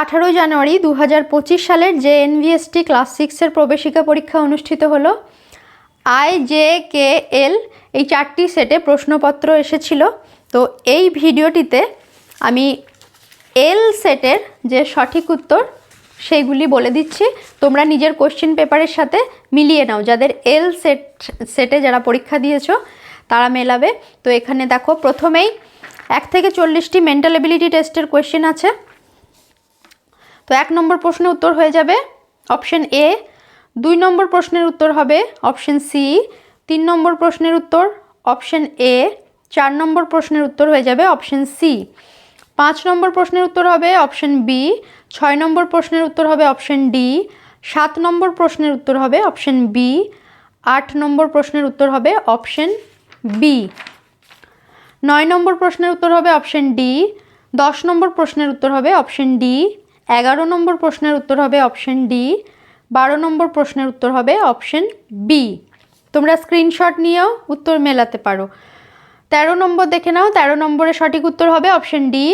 আঠারোই জানুয়ারি দু হাজার পঁচিশ সালের যে এনভিএসটি ক্লাস সিক্সের প্রবেশিকা পরীক্ষা অনুষ্ঠিত হলো। আই জে কে এল এই চারটি সেটে প্রশ্নপত্র এসেছিল। তো এই ভিডিওটিতে আমি এল সেটের যে সঠিক উত্তর সেইগুলি বলে দিচ্ছি। তোমরা নিজের কোশ্চেন পেপারের সাথে মিলিয়ে নাও। যাদের এল সেট, সেটে যারা পরীক্ষা দিয়েছ, তারা মেলাবে। তো এখানে দেখো, প্রথমেই এক থেকে চল্লিশটি মেন্টাল এবিলিটি টেস্টের কোয়েশ্চেন আছে। তো এক নম্বর প্রশ্নের উত্তর হয়ে যাবে অপশন এ দুই নম্বর প্রশ্নের উত্তর হবে অপশন সি তিন নম্বর প্রশ্নের উত্তর অপশন এ চার নম্বর প্রশ্নের উত্তর হয়ে যাবে অপশন সি পাঁচ নম্বর প্রশ্নের উত্তর হবে অপশন বি ছয় নম্বর প্রশ্নের উত্তর হবে অপশন ডি সাত নম্বর প্রশ্নের উত্তর হবে অপশন বি আট নম্বর প্রশ্নের উত্তর হবে অপশন বি নয় নম্বর প্রশ্নের উত্তর হবে অপশন ডি দশ নম্বর প্রশ্নের উত্তর হবে অপশন ডি এগারো নম্বর প্রশ্নের উত্তর হবে অপশন ডি, বারো নম্বর প্রশ্নের উত্তর হবে অপশন বি। তোমরা স্ক্রিনশট নিয়েও উত্তর মেলাতে পারো। তেরো নম্বর দেখে নাও, তেরো নম্বরের সঠিক উত্তর হবে অপশন ডি,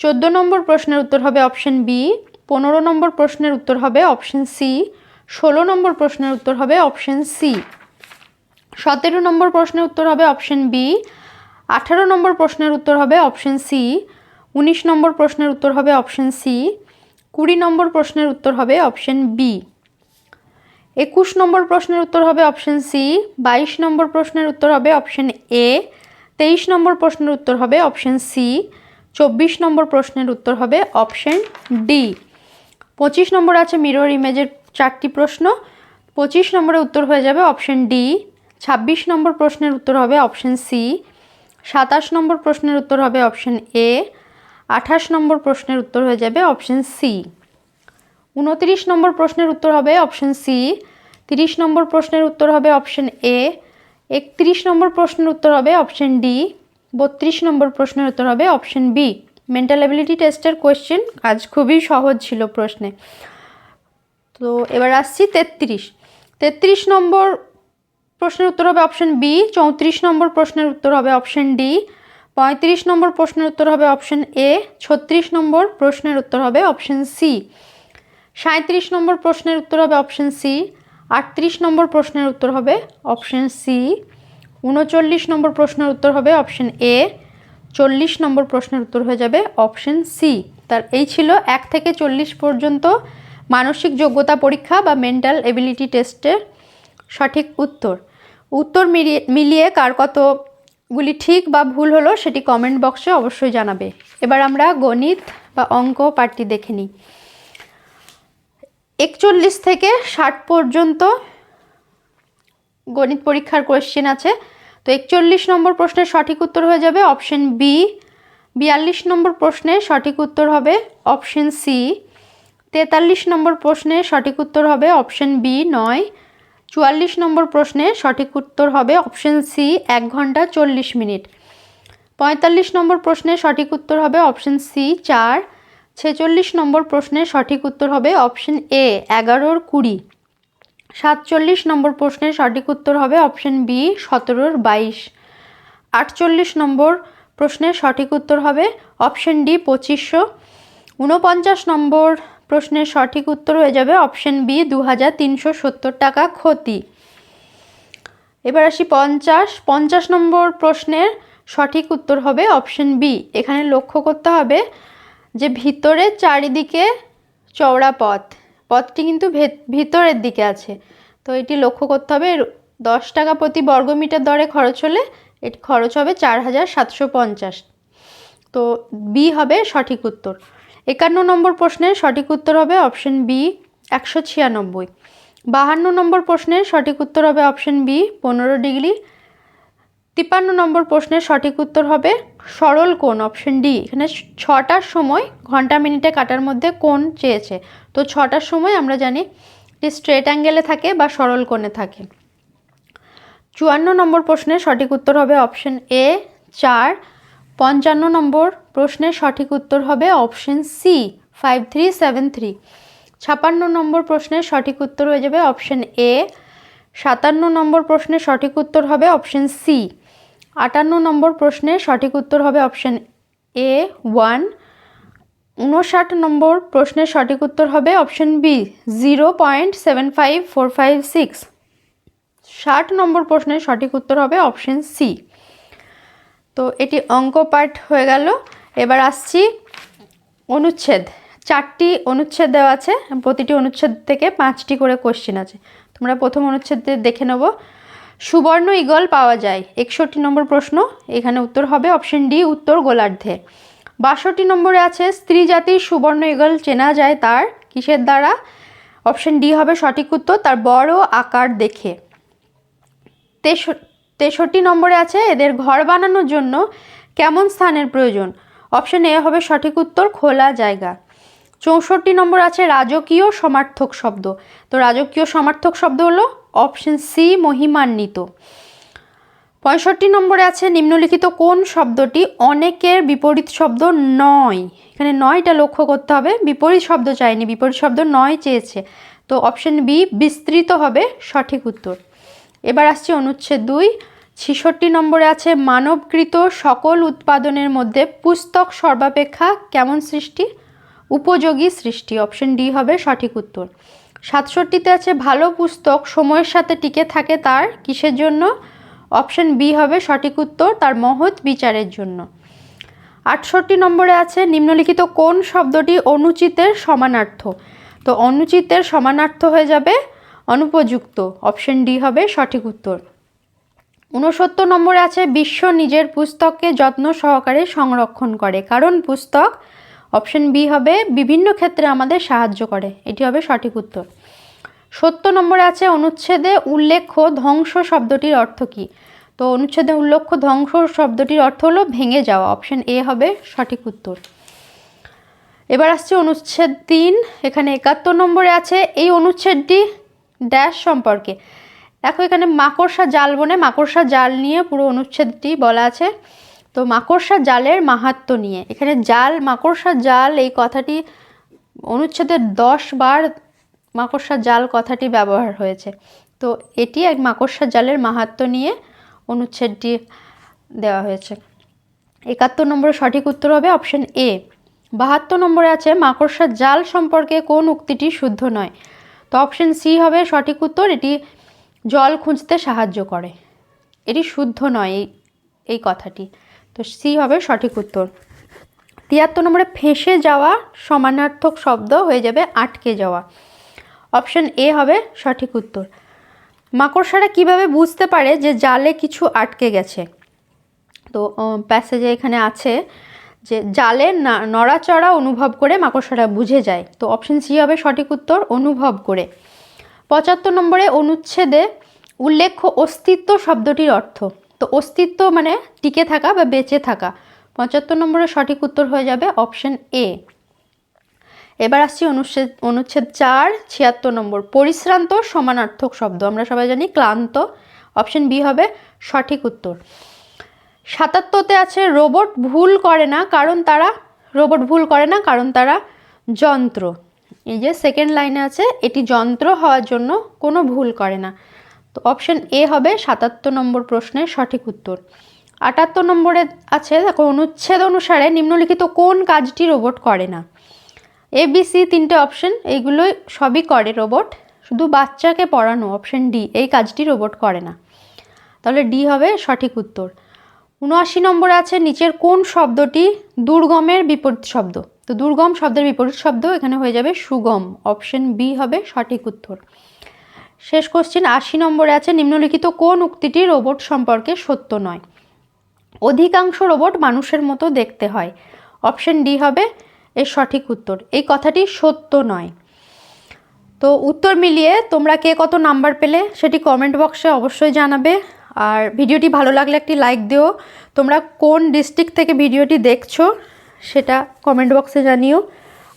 চোদ্দ নম্বর প্রশ্নের উত্তর হবে অপশন বি, পনেরো নম্বর প্রশ্নের উত্তর হবে অপশন সি, ষোলো নম্বর প্রশ্নের উত্তর হবে অপশন সি। সতেরো নম্বর প্রশ্নের উত্তর হবে অপশন বি, আঠারো নম্বর প্রশ্নের উত্তর হবে অপশন সি, উনিশ নম্বর প্রশ্নের উত্তর হবে অপশন সি কুড়ি নম্বর প্রশ্নের উত্তর হবে অপশন বি। একুশ নম্বর প্রশ্নের উত্তর হবে অপশন সি, বাইশ নম্বর প্রশ্নের উত্তর হবে অপশন এ, তেইশ নম্বর প্রশ্নের উত্তর হবে অপশন সি, চব্বিশ নম্বর প্রশ্নের উত্তর হবে অপশন ডি। পঁচিশ নম্বর আছে মিরর ইমেজের চারটি প্রশ্ন, পঁচিশ নম্বরের উত্তর হয়ে যাবে অপশন ডি, ছাব্বিশ নম্বর প্রশ্নের উত্তর হবে অপশন সি, সাতাশ নম্বর প্রশ্নের উত্তর হবে অপশন এ আঠাশ নম্বর প্রশ্নের উত্তর হয়ে যাবে অপশন সি। উনত্রিশ নম্বর প্রশ্নের উত্তর হবে অপশন সি। তিরিশ নম্বর প্রশ্নের উত্তর হবে অপশন এ। একত্রিশ নম্বর প্রশ্নের উত্তর হবে অপশন ডি। বত্রিশ নম্বর প্রশ্নের উত্তর হবে অপশন বি। মেন্টাল অ্যাবিলিটি টেস্টের কোয়েশ্চেন আজ খুবই সহজ ছিল প্রশ্নে। তো এবার আসছি তেত্রিশ। তেত্রিশ নম্বর প্রশ্নের উত্তর হবে অপশন বি। চৌত্রিশ নম্বর প্রশ্নের উত্তর হবে অপশন ডি। পঁয়ত্রিশ নম্বর প্রশ্নের উত্তর হবে অপশন এ, ছত্রিশ নম্বর প্রশ্নের উত্তর হবে অপশন সি। সাঁত্রিশ নম্বর প্রশ্নের উত্তর হবে অপশন সি, আটত্রিশ নম্বর প্রশ্নের উত্তর হবে অপশন সি, উনচল্লিশ নম্বর প্রশ্নের উত্তর হবে অপশন এ, চল্লিশ নম্বর প্রশ্নের উত্তর হয়ে যাবে অপশন সি। তার এই ছিল এক থেকে চল্লিশ পর্যন্ত মানসিক যোগ্যতা পরীক্ষা বা মেন্টাল এবিলিটি টেস্টের সঠিক উত্তর। উত্তর মিলিয়ে মিলিয়ে কার কতগুলি ঠিক বা ভুল হলো সেটি কমেন্ট বক্সে অবশ্যই জানাবে। এবার আমরা গণিত বা অঙ্ক পাঠটি দেখে নিই। একচল্লিশ থেকে ষাট পর্যন্ত গণিত পরীক্ষার কোয়েশ্চেন আছে। তো একচল্লিশ নম্বর প্রশ্নের সঠিক উত্তর হয়ে যাবে অপশন বি বিয়াল্লিশ নম্বর প্রশ্নের সঠিক উত্তর হবে অপশন সি তেতাল্লিশ নম্বর প্রশ্নের সঠিক উত্তর হবে অপশন বি নয় চুয়াল্লিশ নম্বর প্রশ্নের সঠিক উত্তর হবে অপশন সি, এক ঘণ্টা চল্লিশ মিনিট। পঁয়তাল্লিশ নম্বর প্রশ্নের সঠিক উত্তর হবে অপশন সি, চার। ছেচল্লিশ নম্বর প্রশ্নের সঠিক উত্তর হবে অপশন এ, এগারোর কুড়ি। সাতচল্লিশ নম্বর প্রশ্নের সঠিক উত্তর হবে অপশন বি, সতেরোর বাইশ। আটচল্লিশ নম্বর প্রশ্নের সঠিক উত্তর হবে অপশন ডি, পঁচিশশো। ঊনপঞ্চাশ নম্বর প্রশ্নের সঠিক উত্তর হয়ে যাবে অপশন বি দু হাজার তিনশো সত্তর টাকা ক্ষতি। এবার আসি পঞ্চাশ। পঞ্চাশ নম্বর প্রশ্নের সঠিক উত্তর হবে অপশন বি। এখানে লক্ষ্য করতে হবে যে ভিতরে চারিদিকে চওড়া পথ। পথটি কিন্তু ভিতরের দিকে আছে। তো এটি লক্ষ্য করতে হবে দশ টাকা প্রতি বর্গমিটার দরে খরচ হলে এটি খরচ হবে চার হাজার সাতশো পঞ্চাশ। তো বি হবে সঠিক উত্তর। একান্ন নম্বর প্রশ্নের সঠিক উত্তর হবে অপশন বি, একশো ছিয়ানব্বই। বাহান্ন নম্বর প্রশ্নের সঠিক উত্তর হবে অপশন বি, পনেরো ডিগ্রি। তিপ্পান্ন নম্বর প্রশ্নের সঠিক উত্তর হবে সরল কোণ, অপশন ডি। এখানে ছটার সময় ঘণ্টা মিনিটে কাটার মধ্যে কোণ চেয়েছে। তো ছটার সময় আমরা জানি যে স্ট্রেট অ্যাঙ্গেলে থাকে বা সরল কোণে থাকে। চুয়ান্ন নম্বর প্রশ্নের সঠিক উত্তর হবে অপশন এ, চার। পঞ্চান্ন নম্বর প্রশ্নের সঠিক উত্তর হবে option C five three seven three ছাপান্ন নম্বর প্রশ্নের সঠিক উত্তর হয়ে যাবে অপশন এ সাতান্ন নম্বর প্রশ্নের সঠিক উত্তর হবে অপশন সি আটান্ন নম্বর প্রশ্নের সঠিক উত্তর হবে অপশন এ ওয়ান উনষাট নম্বর প্রশ্নের সঠিক উত্তর হবে option B zero point seven five four five six ষাট নম্বর প্রশ্নের সঠিক উত্তর হবে অপশন সি তো এটি অঙ্ক পাঠ হয়ে গেল। এবার আসছি অনুচ্ছেদ। চারটি অনুচ্ছেদ দেওয়া আছে, প্রতিটি অনুচ্ছেদ থেকে পাঁচটি করে কোশ্চেন আছে। তোমরা প্রথম অনুচ্ছেদ দেখে নেব। সুবর্ণ ইগল পাওয়া যায়, একষট্টি নম্বর প্রশ্ন। এখানে উত্তর হবে অপশন ডি, উত্তর গোলার্ধে। বাষট্টি নম্বরে আছে, স্ত্রী জাতির সুবর্ণ ইগল চেনা যায় তার কিসের দ্বারা? অপশন ডি হবে সঠিক উত্তর, তার বড় আকার দেখে। তেষট্টি নম্বরে আছে, এদের ঘর বানানোর জন্য কেমন স্থানের প্রয়োজন? অপশন এ হবে সঠিক উত্তর, খোলা জায়গা। চৌষট্টি নম্বর আছে রাজকীয় সমার্থক শব্দ। তো রাজকীয় সমার্থক শব্দ হলো অপশন সি, মহিমান্বিত। পঁয়ষট্টি নম্বরে আছে নিম্নলিখিত কোন শব্দটি অনেকের বিপরীত শব্দ নয়? এখানে নয়টা লক্ষ্য করতে হবে। বিপরীত শব্দ চাইনি, বিপরীত শব্দ নয় চেয়েছে। তো অপশন বি, বিস্তৃত হবে সঠিক উত্তর। এবার আসছে অনুচ্ছেদ দুই। ছিষট্টি নম্বরে আছে, মানবকৃত সকল উৎপাদনের মধ্যে পুস্তক সর্বাপেক্ষা কেমন সৃষ্টি? উপযোগী সৃষ্টি, অপশন ডি হবে সঠিক উত্তর। সাতষট্টিতে আছে, ভালো পুস্তক সময়ের সাথে টিকে থাকে তার কিসের জন্য? অপশন বি হবে সঠিক উত্তর, তার মহৎ বিচারের জন্য। আটষট্টি নম্বরে আছে, নিম্নলিখিত কোন শব্দটি অনুচিতের সমানার্থ? তো অনুচিতের সমানার্থ হয়ে যাবে অনুপযুক্ত। অপশন ডি হবে সঠিক উত্তর। ঊনসত্তর নম্বরে আছে, বিশ্ব নিজের পুস্তককে যত্ন সহকারে সংরক্ষণ করে। কারণ পুস্তক? অপশন বি হবে, বিভিন্ন ক্ষেত্রে আমাদের সাহায্য করে। এটি হবে সঠিক উত্তর। সত্তর নম্বরে আছে, অনুচ্ছেদে উল্লেখ্য ধ্বংস শব্দটির অর্থ কী? তো অনুচ্ছেদে উল্লেখ্য ধ্বংস শব্দটির অর্থ হলো ভেঙে যাওয়া। অপশন এ হবে সঠিক উত্তর। এবার আসছে অনুচ্ছেদ তিন। এখানে একাত্তর নম্বরে আছে, এই অনুচ্ছেদটি ড্যাশ সম্পর্কে। দেখো, এখানে মাকড়সা জাল বনে মাকড়সা জাল নিয়ে পুরো অনুচ্ছেদটি বলা আছে। তো মাকড়সা জালের মাহাত্ম নিয়ে, এখানে জাল, মাকড়সা জাল, এই কথাটি অনুচ্ছেদের দশ বার মাকড়সা জাল কথাটি ব্যবহার হয়েছে। তো এটি এক মাকড়সা জালের মাহাত্ম নিয়ে অনুচ্ছেদটি দেওয়া হয়েছে। একাত্তর নম্বরে সঠিক উত্তর হবে অপশন এ। বাহাত্তর নম্বরে আছে, মাকড়সা জাল সম্পর্কে কোন উক্তিটি শুদ্ধ নয়? তো অপশন সি হবে সঠিক উত্তর, এটি জল খুঁজতে সাহায্য করে। এটি শুদ্ধ নয় এই এই কথাটি। তো সি হবে সঠিক উত্তর। তিয়াত্তর নম্বরে ফেঁসে যাওয়া সমানার্থক শব্দ হয়ে যাবে আটকে যাওয়া। অপশন এ হবে সঠিক উত্তর। মাকড়সারা কীভাবে বুঝতে পারে যে জালে কিছু আটকে গেছে? তো প্যাসেজে এখানে আছে যে জালে নড়াচড়া অনুভব করে মাকড়সাটা বুঝে যায়। তো অপশন সি হবে সঠিক উত্তর, অনুভব করে। পঁচাত্তর নম্বরে অনুচ্ছেদে উল্লেখ্য অস্তিত্ব শব্দটির অর্থ। তো অস্তিত্ব মানে টিকে থাকা বা বেঁচে থাকা। পঁচাত্তর নম্বরে সঠিক উত্তর হয়ে যাবে অপশন এ এবার আসছি অনুচ্ছেদ অনুচ্ছেদ চার, ছিয়াত্তর নম্বর। পরিশ্রান্ত সমানার্থক শব্দ। আমরা সবাই জানি ক্লান্ত। অপশন বি হবে সঠিক উত্তর। সাতাত্তরতে আছে, রোবট ভুল করে না কারণ তারা, রোবট ভুল করে না কারণ তারা যন্ত্র। এই যে সেকেন্ড লাইনে আছে, এটি যন্ত্র হওয়ার জন্য কোনো ভুল করে না। তো অপশন এ হবে সাতাত্তর নম্বর প্রশ্নের সঠিক উত্তর। আটাত্তর নম্বরে আছে, দেখো, অনুচ্ছেদ অনুসারে নিম্নলিখিত কোন কাজটি রোবট করে না? এ বি সি তিনটে অপশন এইগুলো সবই করে রোবট। শুধু বাচ্চাকে পড়ানো অপশন ডি এই কাজটি রোবট করে না। তাহলে ডি হবে সঠিক উত্তর। উনআশি নম্বরে আছে, নিচের কোন শব্দটি দুর্গমের বিপরীত শব্দ? তো দুর্গম শব্দের বিপরীত শব্দ এখানে হয়ে যাবে সুগম। অপশন বি হবে সঠিক উত্তর। শেষ কোশ্চিন আশি নম্বরে আছে, নিম্নলিখিত কোন উক্তিটি রোবট সম্পর্কে সত্য নয়? অধিকাংশ রোবট মানুষের মতো দেখতে হয়। অপশন ডি হবে, এর সঠিক উত্তর। এই কথাটি সত্য নয়। তো উত্তর মিলিয়ে তোমরা কে কত নাম্বার পেলে সেটি কমেন্ট বক্সে অবশ্যই জানাবে। আর ভিডিওটি ভালো লাগলে একটি লাইক দিও। তোমরা কোন ডিস্ট্রিক্ট থেকে ভিডিওটি দেখছ সেটা কমেন্ট বক্সে জানিও।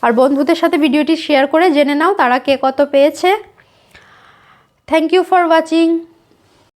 আর বন্ধুদের সাথে ভিডিওটি শেয়ার করে জেনে নাও তারা কে কত পেয়েছে। Thank you for watching